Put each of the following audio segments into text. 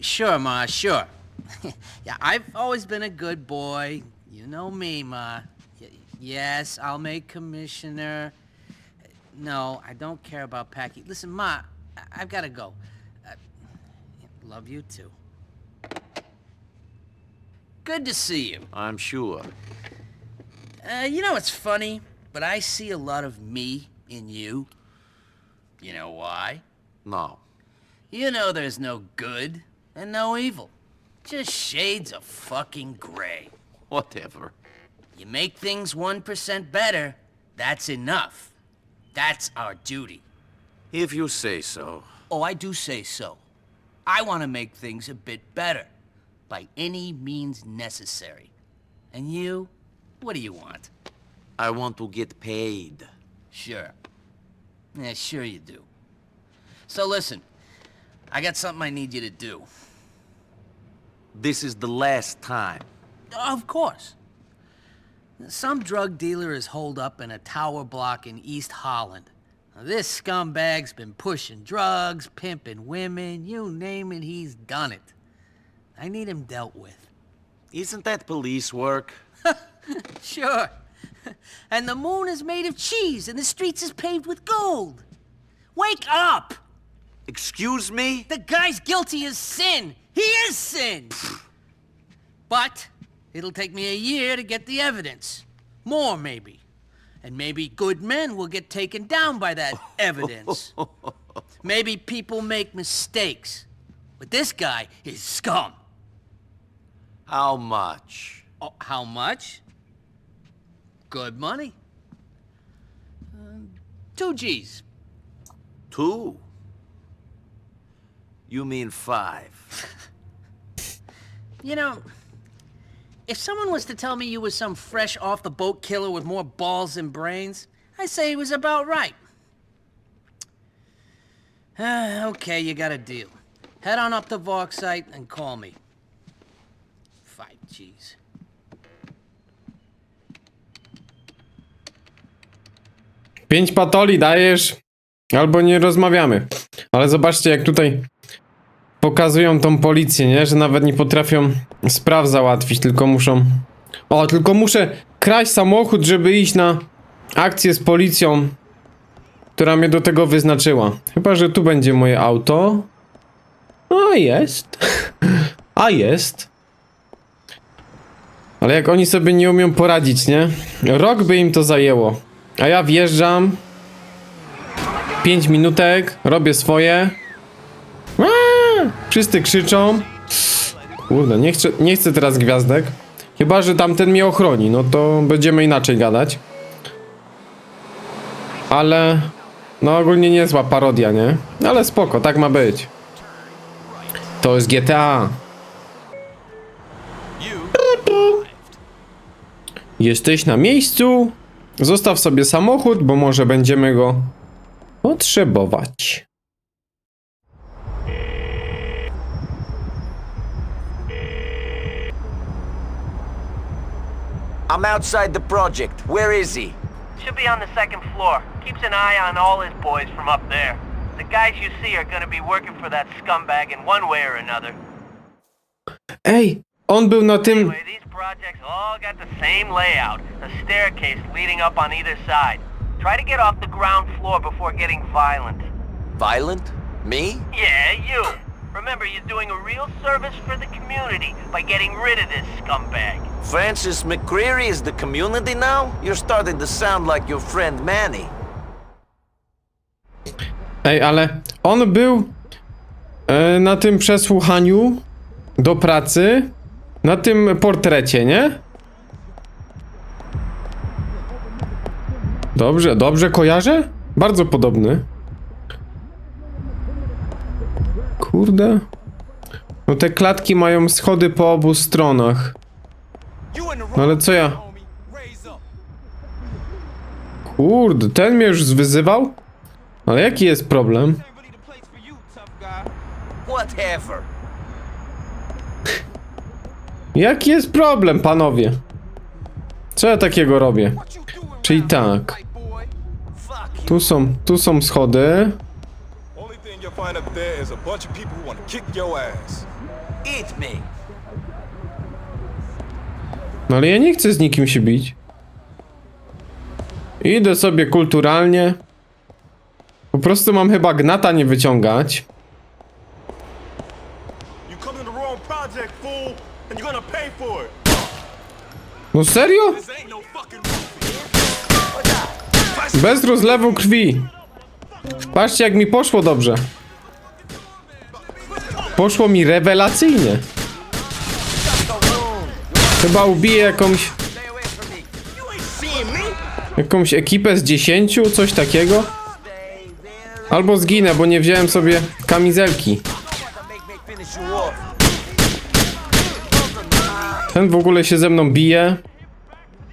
Sure, Ma, sure. yeah, I've always been a good boy. You know me, Ma. Y- yes, I'll make commissioner. No, I don't care about Packy. Listen, Ma, I- I've got to go. Uh, love you too. Good to see you. I'm sure. Uh, you know, it's funny, but I see a lot of me in you. You know why? No. You know there's no good and no evil. Just shades of fucking gray. Whatever. You make things 1% better, that's enough. That's our duty. If you say so. Oh, I do say so. I want to make things a bit better, by any means necessary. And you? What do you want? I want to get paid. Sure. Yeah, sure you do. So listen, I got something I need you to do. This is the last time. Of course. Some drug dealer is holed up in a tower block in East Holland. Now, this scumbag's been pushing drugs, pimping women, you name it, he's done it. I need him dealt with. Isn't that police work? Sure. and the moon is made of cheese and the streets is paved with gold. Wake up! Excuse me? The guy's guilty as sin. He is sin. but it'll take me a year to get the evidence. More, maybe. And maybe good men will get taken down by that evidence. maybe people make mistakes. But this guy is scum. How much? Oh, how much? Good money. Uh, two G's. Two? You mean five? You know, if someone was to tell me you was some fresh off the boat killer with more balls than brains, I'd say he was about right. Ah, okay, you got a deal. Head on up to Vorksite and call me. Five G's. Pięć patoli dajesz, albo nie rozmawiamy. Ale zobaczcie, jak tutaj pokazują tą policję, nie? Że nawet nie potrafią spraw załatwić, tylko muszą. O, tylko muszę kraść samochód, żeby iść na akcję z policją, która mnie do tego wyznaczyła. Chyba, że tu będzie moje auto. A jest. A jest. Ale jak oni sobie nie umią poradzić, nie? Rok by im to zajęło. A ja wjeżdżam. 5 minutek, robię swoje. Wszyscy krzyczą. Kurde, nie chcę, nie chcę teraz gwiazdek. Chyba, że tamten mnie ochroni, no to będziemy inaczej gadać. Ale... No ogólnie niezła parodia, nie? Ale spoko, tak ma być. To jest GTA. Jesteś na miejscu. Zostaw sobie samochód, bo może będziemy go potrzebować. I'm outside the project. Where is he? Should be on the second floor. Keeps an eye on all his boys from up there. The guys you see are gonna be working for that scumbag in one way or another. Ej, on był na tym. Anyway, these projects all got the same layout. A staircase leading up on either side. Try to get off the ground floor before getting violent. Violent? Me? Yeah, you. Remember, you're doing a real service for the community by getting rid of this scumbag. Francis McCreary is the community now? You're starting to sound like your friend Manny. Ej, ale on był e, na tym przesłuchaniu do pracy, na tym portrecie, nie? Dobrze, dobrze kojarzę? Bardzo podobny. Kurde. No te klatki mają schody po obu stronach. No ale co ja? Kurde, ten mnie już zwyzywał? Ale jaki jest problem? Jaki jest problem, panowie? Co ja takiego robię? Czyli tak. Tu są, tu są schody. Find up there is a bunch of people who want to kick your ass. Eat me. No ale ja nie chcę z nikim się bić. Idę sobie kulturalnie. Po prostu mam chyba gnata nie wyciągać. No serio? No Bez rozlewu krwi. Patrzcie jak mi poszło dobrze. Poszło mi rewelacyjnie. Chyba ubiję jakąś, jakąś ekipę z 10, coś takiego. Albo zginę, bo nie wziąłem sobie kamizelki. Ten w ogóle się ze mną bije.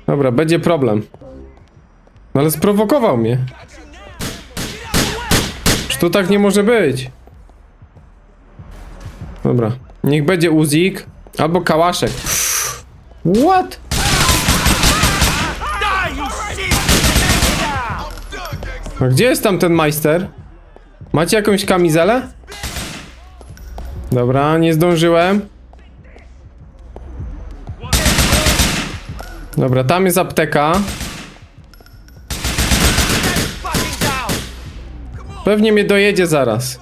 Dobra, będzie problem. No ale sprowokował mnie. Czy to tak nie może być? Dobra, niech będzie Uzik albo Kałaszek. What? A gdzie jest tam ten majster? Macie jakąś kamizelę? Dobra, nie zdążyłem. Dobra, tam jest apteka. Pewnie mnie dojedzie zaraz.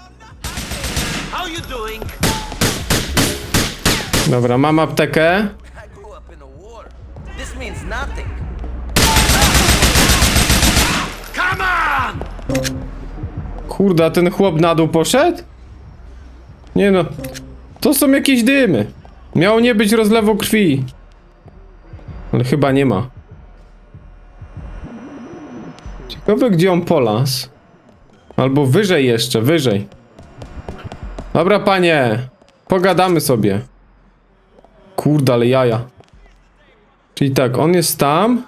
Come on! Kurde, a ten chłop na dół poszedł? Nie no, to są jakieś dymy. Miało nie być rozlewu krwi. Ale chyba nie ma. Ciekawe gdzie on polas. Albo wyżej jeszcze, wyżej. Dobra panie, pogadamy sobie. Kurde, ale jaja. Czyli tak, on jest tam.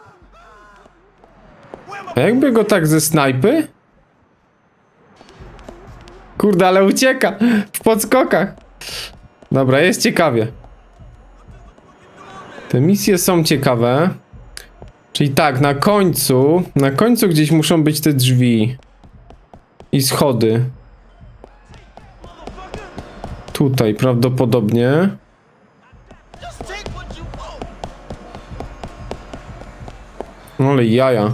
A jakby go tak ze snajpy? Kurde, ale ucieka w podskokach. Dobra, jest ciekawie. Te misje są ciekawe. Czyli tak, na końcu, na końcu gdzieś muszą być te drzwi. I schody. Tutaj prawdopodobnie. No ale jaja.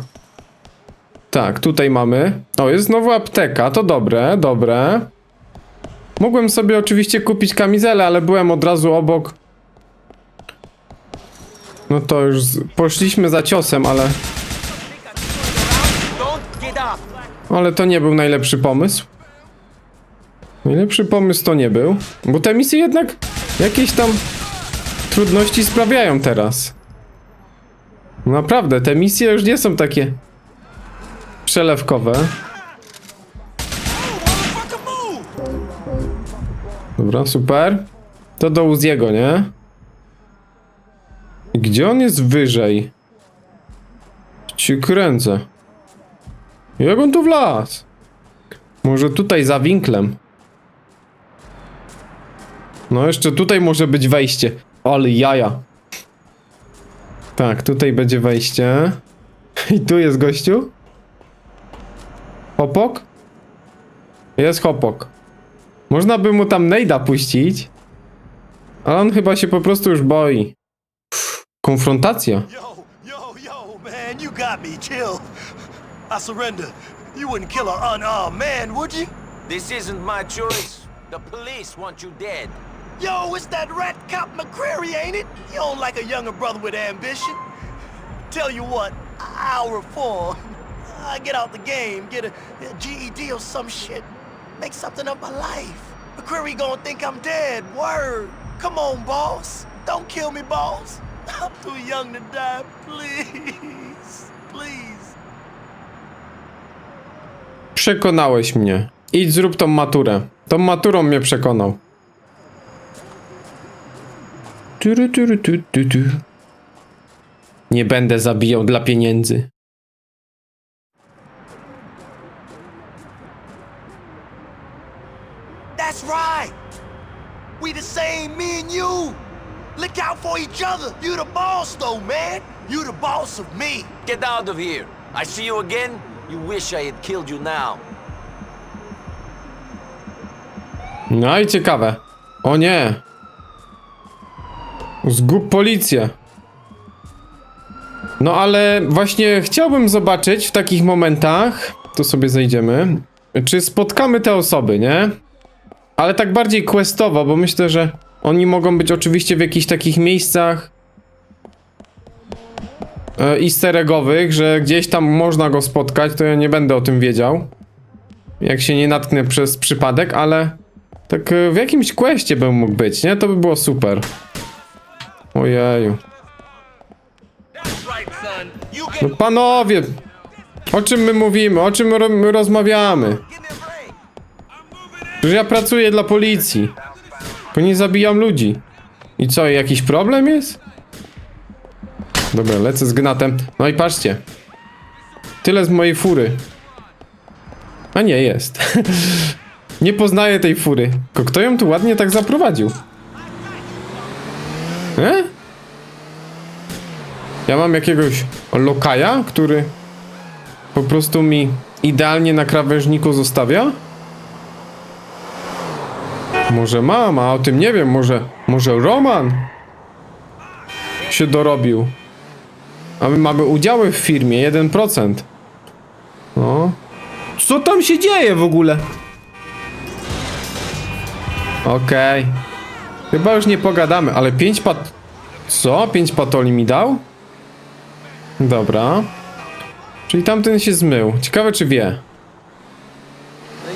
Tak, tutaj mamy. O, jest znowu apteka, to dobre, dobre. Mogłem sobie oczywiście kupić kamizelę, ale byłem od razu obok. No to już z... poszliśmy za ciosem, ale... Ale to nie był najlepszy pomysł. Najlepszy pomysł to nie był. Bo te misje jednak jakieś tam trudności sprawiają teraz. Naprawdę, te misje już nie są takie przelewkowe. Dobra, super. To do Uziego, nie? Gdzie on jest wyżej? Ci kręcę. Jak on tu wlazł? Może tutaj za winklem. No jeszcze tutaj może być wejście. Ale jaja. Tak, tutaj będzie wejście. I tu jest gościu. Hopok? Jest hopok. Można by mu tam nejda puścić. Ale on chyba się po prostu już boi. Konfrontacja. Yo, yo, yo, man, you got me. Chill. I surrender. You wouldn't kill an unarmed man, would you? This isn't my choice. The police want you dead. Yo, it's that rat cop McCreary, ain't it? You don't like a younger brother with ambition. Tell you what, I'll reform. I get out the game, get a, a GED or some shit. Make something of my life. McCreary gonna think I'm dead. Word. Come on, boss. Don't kill me, boss. I'm too young to die. Please. Please. Przekonałeś mnie. Idź zrób tą maturę. Tą maturą mnie przekonał. Turu, turu, tu, tu, tu. Nie będę zabijał dla pieniędzy. That's right. We the same, me and you. Look out for each other. You the boss, though, man. You the boss of me. Get out of here. I see you again. You wish I had killed you now. No i ciekawe. O nie. Zgub policję. No ale właśnie chciałbym zobaczyć w takich momentach, to sobie zejdziemy, czy spotkamy te osoby, nie? Ale tak bardziej questowo, bo myślę, że oni mogą być oczywiście w jakichś takich miejscach easter eggowych, że gdzieś tam można go spotkać, to ja nie będę o tym wiedział. Jak się nie natknę przez przypadek, ale tak e, w jakimś questie bym mógł być, nie? To by było super. Ojeju. No panowie! O czym my mówimy? O czym my rozmawiamy? Że ja pracuję dla policji. To nie zabijam ludzi. I co, jakiś problem jest? Dobra, lecę z gnatem. No i patrzcie. Tyle z mojej fury. A nie, jest. nie poznaję tej fury. Kto ją tu ładnie tak zaprowadził? E? Ja mam jakiegoś lokaja, który po prostu mi idealnie na krawężniku zostawia? Może mam, a o tym nie wiem, może, może Roman się dorobił. A my mamy udziały w firmie, 1%. No. Co tam się dzieje w ogóle? Okej. Chyba już nie pogadamy, ale 5 pat... Co? 5 patoli mi dał? Dobra. Czyli tamten się zmył. Ciekawe czy wie.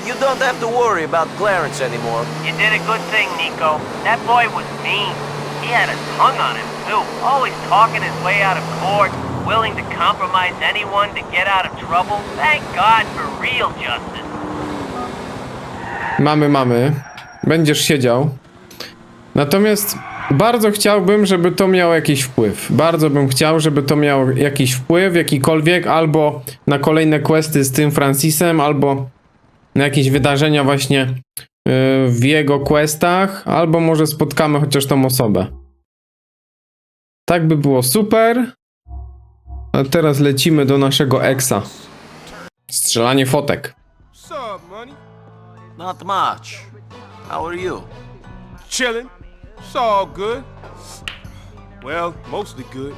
You don't have to worry about Clarence anymore. You did a good thing, Nico. That boy was mean. He had a tongue on him, too. Always talking his way out of court, willing to compromise anyone to get out of trouble. Thank God for real justice. Mamy, mamy. Będziesz siedział. Natomiast bardzo chciałbym, żeby to miało jakiś wpływ. Bardzo bym chciał, żeby to miało jakiś wpływ, jakikolwiek, albo na kolejne questy z tym Francisem, albo na jakieś wydarzenia właśnie yy, w jego questach, albo może spotkamy chociaż tą osobę. Tak by było super. A teraz lecimy do naszego exa. Strzelanie fotek. What's up, money? Not much. How are you? Chillin'. It's all good. Well, mostly good.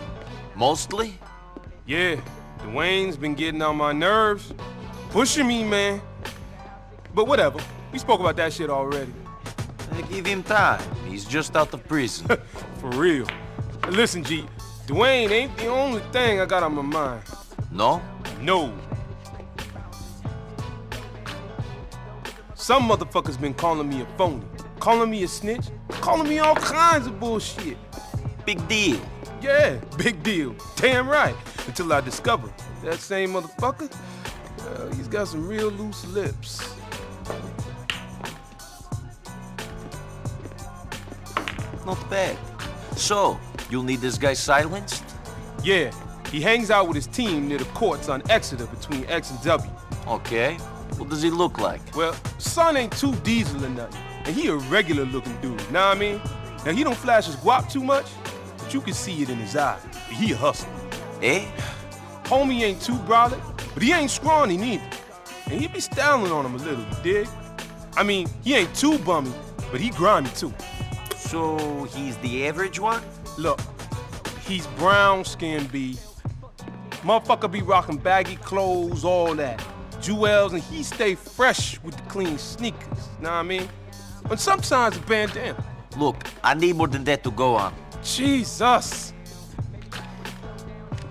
Mostly? Yeah, Dwayne's been getting on my nerves, pushing me, man. But whatever. We spoke about that shit already. I give him time. He's just out of prison. For real. Listen, G, Dwayne ain't the only thing I got on my mind. no? No. Some motherfuckers been calling me a phony, calling me a snitch, calling me all kinds of bullshit. Big deal. Yeah, big deal. Damn right. Until I discover that same motherfucker, uh, he's got some real loose lips. Not bad. So, you'll need this guy silenced? Yeah, he hangs out with his team near the courts on Exeter between X and W. Okay. What does he look like? Well, son ain't too diesel or nothing, and he a regular looking dude, know what I mean? Now he don't flash his guap too much, but you can see it in his eye. He a hustler. Eh? Homie ain't too brolic, but he ain't scrawny neither. And he be styling on him a little, you dig? I mean, he ain't too bummy, but he grimy too. So, he's the average one? Look, he's brown skinned B. Motherfucker be rocking baggy clothes, all that. Jewels, and he stay fresh with the clean sneakers, know what I mean? And sometimes a bandana. Look, I need more than that to go on. Jesus!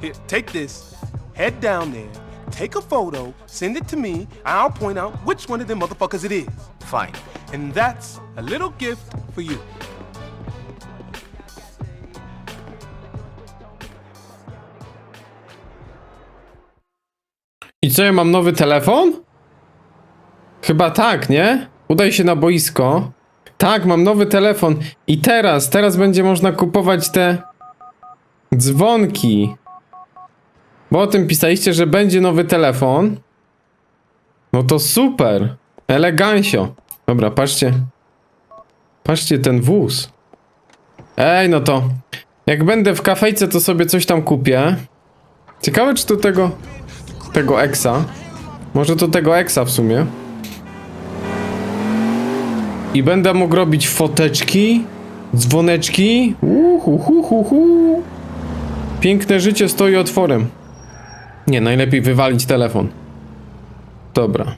Here, take this, head down there, take a photo, send it to me, I'll point out which one of them motherfuckers it is. Fine. And that's a little gift for you. I co, ja mam nowy telefon? Chyba tak, nie? Udaj się na boisko. Tak, mam nowy telefon. I teraz, teraz będzie można kupować te dzwonki. Bo o tym pisaliście, że będzie nowy telefon. No to super. Elegancio. Dobra, patrzcie. Patrzcie ten wóz. Ej, no to. Jak będę w kafejce, to sobie coś tam kupię. Ciekawe, czy to tego tego Exa. Może to tego Exa w sumie. I będę mógł robić foteczki Dzwoneczki. Uhu, hu, hu, hu. Piękne życie stoi otworem. Nie, najlepiej wywalić telefon. Dobra.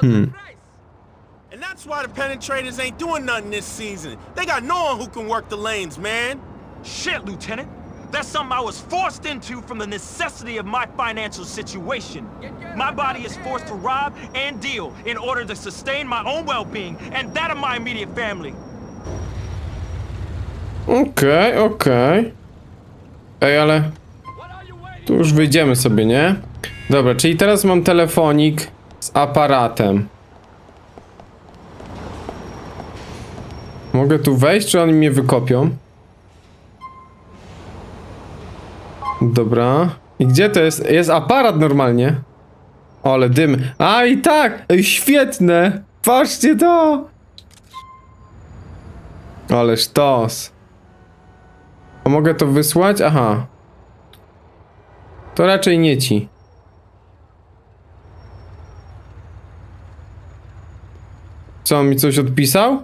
Hmm. And that's why the penetrators ain't doing nothing this season. They got no one who can work the lanes, man. Shit, Lieutenant. That's something I was forced into from the necessity of my financial situation. My body is forced to rob and deal in order to sustain my own well-being and that of my immediate family. Okej, okej. Ej, ale... Tu już wyjdziemy sobie, nie? Dobra, czyli teraz mam telefonik z aparatem. Mogę tu wejść, czy oni mnie wykopią? Dobra. I gdzie to jest? Jest aparat normalnie. O, ale dym. A i tak! Świetne! Patrzcie to! Ale sztos. A mogę to wysłać? Aha. To raczej nie ci. Co, on mi coś odpisał?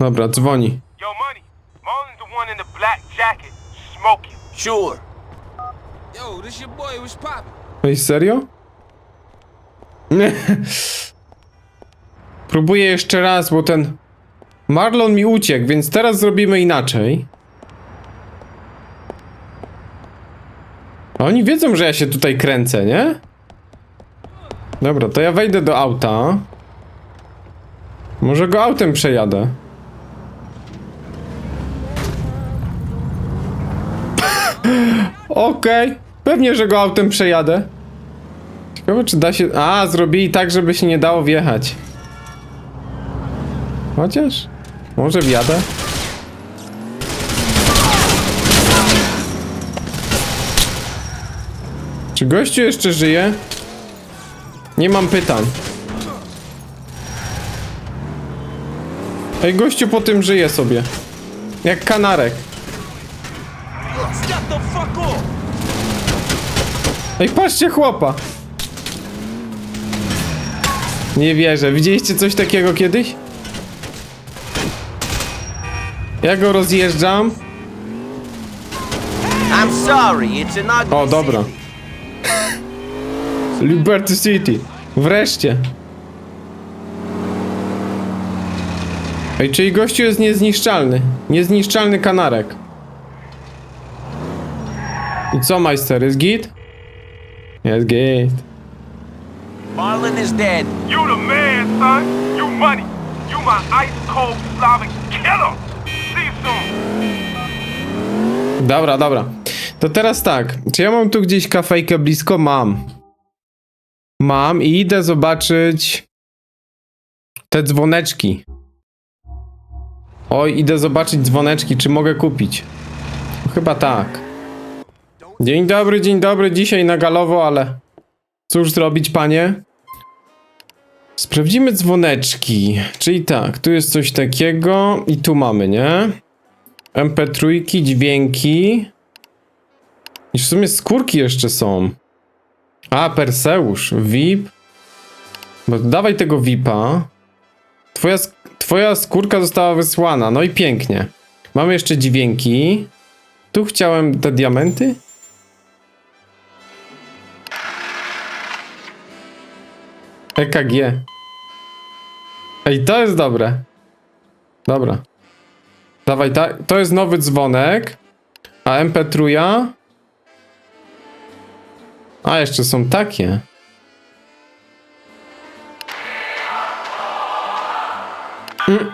Dobra, dzwoni. Yo, money. Marlon's the one in the black jacket, smoking. Sure. Yo, this your boy. What's poppin'? Ej, serio? Próbuję jeszcze raz, bo ten Marlon mi uciekł, więc teraz zrobimy inaczej. A Oni wiedzą, że ja się tutaj kręcę, nie? Dobra, to ja wejdę do auta. Może go autem przejadę. Okej, pewnie, że go autem przejadę. Ciekawe, czy da się... A, zrobili tak, żeby się nie dało wjechać. Chociaż... Może wjadę? Czy gościu jeszcze żyje? Nie mam pytań. Ej, gościu po tym żyje sobie. Jak kanarek. Ej, patrzcie chłopa! Nie wierzę. Widzieliście coś takiego kiedyś? Ja go rozjeżdżam. I'm sorry, it's an O, dobra. Liberty City. Wreszcie. Ej, czyli gościu jest niezniszczalny. Niezniszczalny kanarek. I co, majster? Jest git? Jest git. Marlon is dead. You the man, son. You money. You my ice cold Slavic killer. See you soon. Dobra, dobra. To teraz tak. Czy ja mam tu gdzieś kafejkę blisko? Mam. Mam i idę zobaczyć te dzwoneczki. Oj, idę zobaczyć dzwoneczki, czy mogę kupić. Chyba tak. Dzień dobry, dzień dobry. Dzisiaj na galowo, ale cóż zrobić, panie? Sprawdzimy dzwoneczki. Czyli tak, tu jest coś takiego i tu mamy, nie? MP3, dźwięki. I w sumie skórki jeszcze są. A, Perseusz, VIP. Bo dawaj tego VIPa. Twoja, twoja skórka została wysłana, no i pięknie. Mamy jeszcze dźwięki. Tu chciałem te diamenty. EKG. Ej, to jest dobre. Dobra. Dawaj, ta, to jest nowy dzwonek. A MP3. A jeszcze są takie. Mm.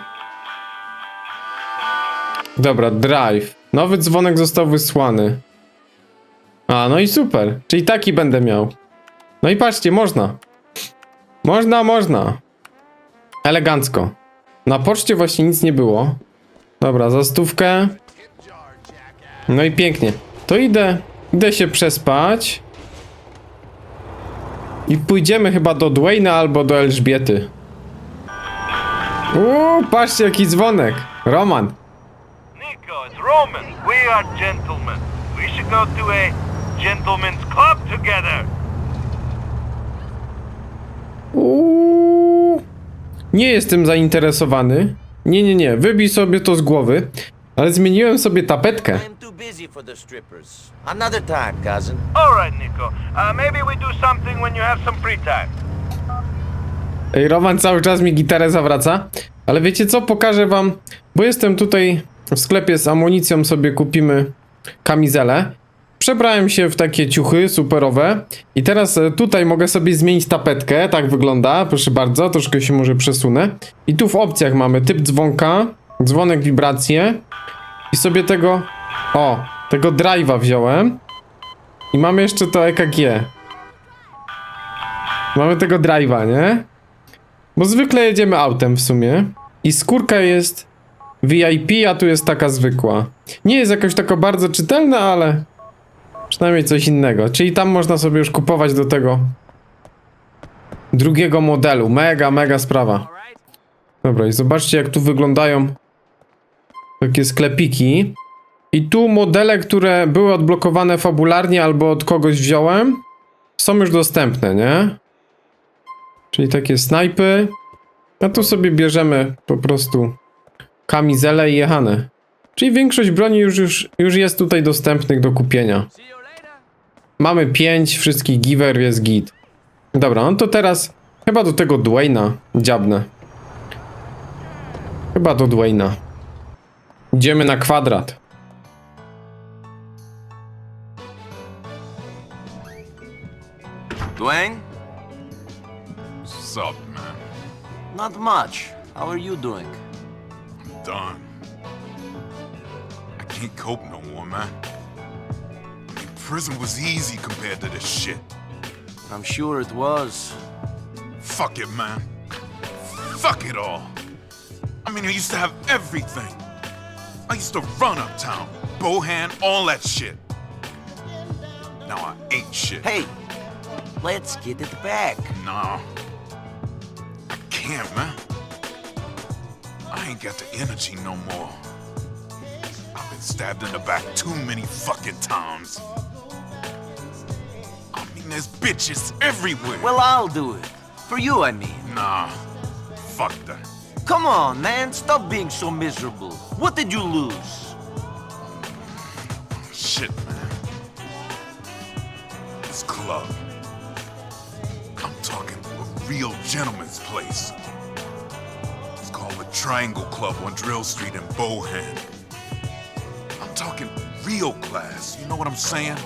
Dobra, drive. Nowy dzwonek został wysłany. A, no i super. Czyli taki będę miał. No i patrzcie, można. Można, można. Elegancko. Na poczcie właśnie nic nie było. Dobra, za stówkę. No i pięknie. To idę, idę się przespać. I pójdziemy chyba do Dwayna albo do Elżbiety. Uuu, patrzcie jaki dzwonek. Roman. Nico, it's Roman. We are gentlemen. We should go to a gentleman's club together. Nie jestem zainteresowany. Nie, nie, nie, wybij sobie to z głowy. Ale zmieniłem sobie tapetkę. I'm too busy for the strippers. Another time, cousin. All right, Nico. Uh, maybe we do something when you have some free time. Ej, Roman cały czas mi gitarę zawraca. Ale wiecie co? Pokażę wam, bo jestem tutaj w sklepie z amunicją, sobie kupimy kamizelę. Przebrałem się w takie ciuchy superowe i teraz e, tutaj mogę sobie zmienić tapetkę, tak wygląda, proszę bardzo, troszkę się może przesunę. I tu w opcjach mamy typ dzwonka, dzwonek, wibracje i sobie tego, o, tego drive'a wziąłem. I mamy jeszcze to EKG. Mamy tego drive'a, nie? Bo zwykle jedziemy autem w sumie. I skórka jest VIP, a tu jest taka zwykła. Nie jest jakoś taka bardzo czytelna, ale przynajmniej coś innego. Czyli tam można sobie już kupować do tego drugiego modelu. Mega, mega sprawa. Dobra, i zobaczcie jak tu wyglądają takie sklepiki. I tu modele, które były odblokowane fabularnie albo od kogoś wziąłem, są już dostępne, nie? Czyli takie snajpy. A tu sobie bierzemy po prostu kamizelę i jechane. Czyli większość broni już, już, już jest tutaj dostępnych do kupienia. Mamy 5 wszystkich giver, jest git. Dobra, no to teraz chyba do tego Dwayna dziabnę. Chyba do Dwayna. Idziemy na kwadrat. Dwayne? What's up, man? Not much. How are you doing? I'm done. I can't cope no more, man. Prison was easy compared to this shit. I'm sure it was. Fuck it, man. Fuck it all. I mean, I used to have everything. I used to run uptown, Bohan, all that shit. Now I ain't shit. Hey, let's get it back. Nah. I can't, man. I ain't got the energy no more. I've been stabbed in the back too many fucking times. There's bitches everywhere. Well, I'll do it. For you, I mean. nah. Fuck that. Come on, man. Stop being so miserable. What did you lose? Shit, man. This club. I'm talking a real gentleman's place. It's called the Triangle Club on Drill Street in Bohan. I'm talking real class, you know what I'm saying?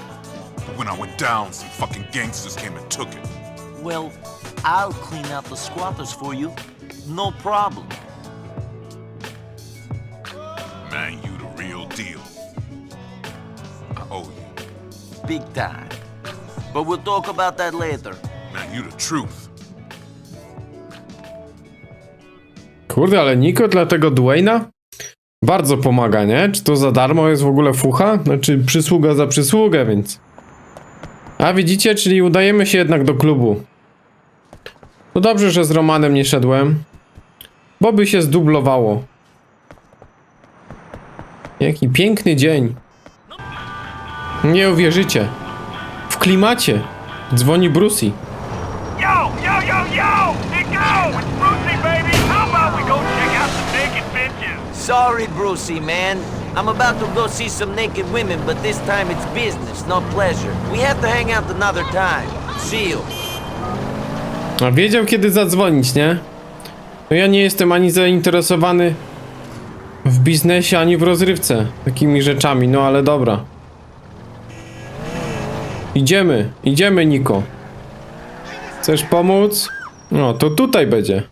When I went down, some fucking gangsters came and took it. Well, I'll clean out the squatters for you. No problem. Man, you the real deal. I owe you. Big time. But we'll talk about that later. Man, you the truth. Kurde, ale Niko dla tego Dwayna bardzo pomaga, nie? Czy to za darmo jest w ogóle fucha? Znaczy przysługa za przysługę, więc... A widzicie, czyli udajemy się jednak do klubu. To dobrze, że z Romanem nie szedłem. Bo by się zdublowało. Jaki piękny dzień. Nie uwierzycie. W klimacie. Dzwoni Brucey. Yo, yo, yo, yo! Nico! It's Brucey, baby! How about we go check out some naked bitches? Sorry, Brucey, man. I'm about to go see some naked women, but this time it's business, not pleasure. We have to hang out another time. See you. A wiedział kiedy zadzwonić, nie? No ja nie jestem ani zainteresowany w biznesie, ani w rozrywce takimi rzeczami, no ale dobra. Idziemy, idziemy Niko. Chcesz pomóc? No, to tutaj będzie.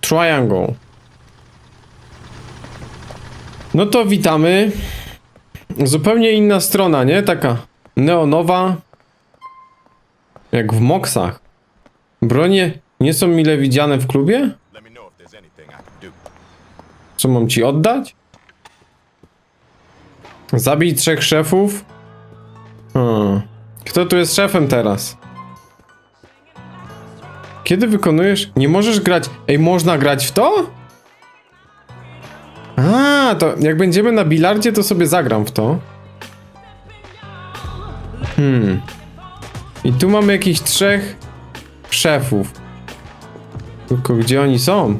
Triangle. No to witamy. Zupełnie inna strona, nie? Taka neonowa. Jak w moksach. Bronie nie są mile widziane w klubie? Co mam ci oddać? Zabij trzech szefów? Hmm. Kto tu jest szefem teraz? Kiedy wykonujesz? Nie możesz grać. Ej, można grać w to? A, to jak będziemy na bilardzie, to sobie zagram w to. Hmm. I tu mamy jakichś trzech szefów. Tylko gdzie oni są?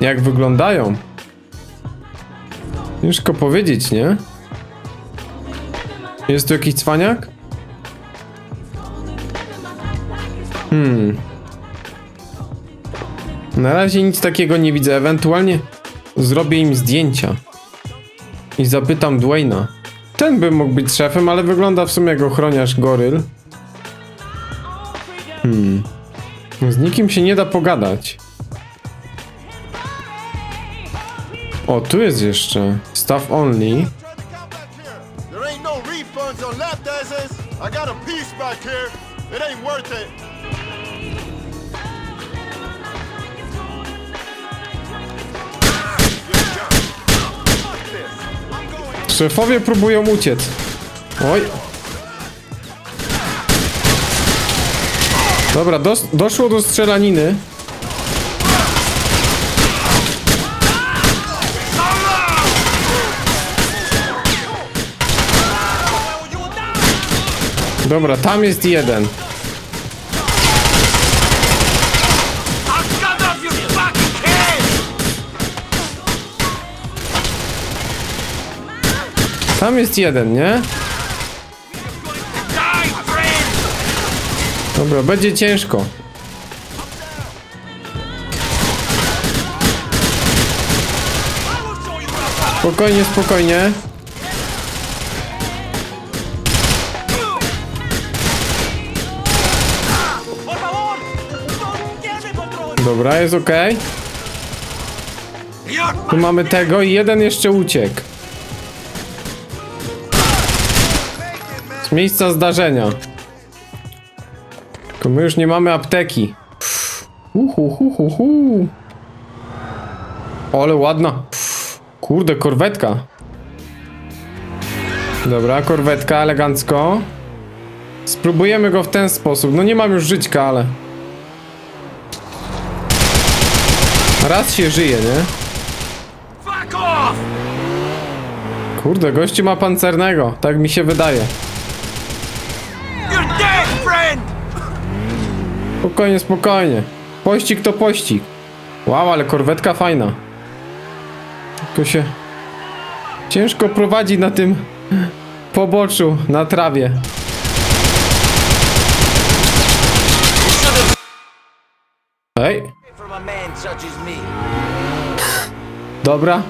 Jak wyglądają? Ciężko powiedzieć, nie? Jest tu jakiś cwaniak? Hmm. Na razie nic takiego nie widzę. Ewentualnie zrobię im zdjęcia. I zapytam Dwayna. Ten by mógł być szefem, ale wygląda w sumie jak ochroniarz goryl. Hmm. Z nikim się nie da pogadać. O, tu jest jeszcze. Staff only. Szefowie próbują uciec. Oj. Dobra, dos doszło do strzelaniny. Dobra, tam jest jeden. Tam jest jeden, nie? Dobra, będzie ciężko. Spokojnie, spokojnie. Dobra, jest ok. Tu mamy tego i jeden jeszcze uciekł. Miejsca zdarzenia. Tylko my już nie mamy apteki. Uhu, hu, hu, hu. Ale ładna. Kurde, korwetka. Dobra, korwetka, elegancko. Spróbujemy go w ten sposób. No nie mam już żyćka, ale... Raz się żyje, nie? Kurde, gościu ma pancernego. Tak mi się wydaje. Spokojnie, spokojnie. Pościg to pościg. Wow, ale korwetka fajna. Tylko się ciężko prowadzi na tym poboczu, na trawie. Ej, dobra.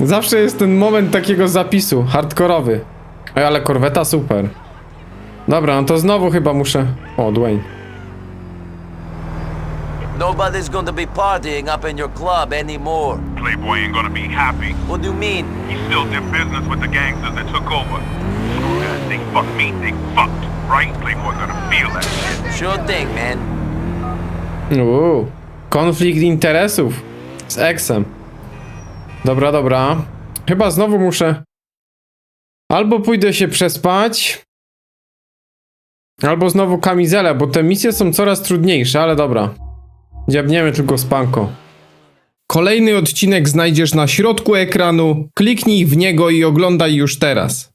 Zawsze jest ten moment takiego zapisu, hardkorowy. Ej, ale korweta super. Dobra, no to znowu chyba muszę... O, Dwayne. Nobody's gonna be partying up in your club anymore. Playboy ain't gonna be happy. What do you mean? He still did business with the gangsters that took over. Screw that. They fucked me, they fucked, right? Playboy gonna feel that shit. Sure thing, man. Uuu, konflikt interesów z eksem. Dobra, dobra. Chyba znowu muszę. Albo pójdę się przespać. Albo znowu kamizelę, bo te misje są coraz trudniejsze, ale dobra. Dziabniemy tylko spanko. Kolejny odcinek znajdziesz na środku ekranu. Kliknij w niego i oglądaj już teraz.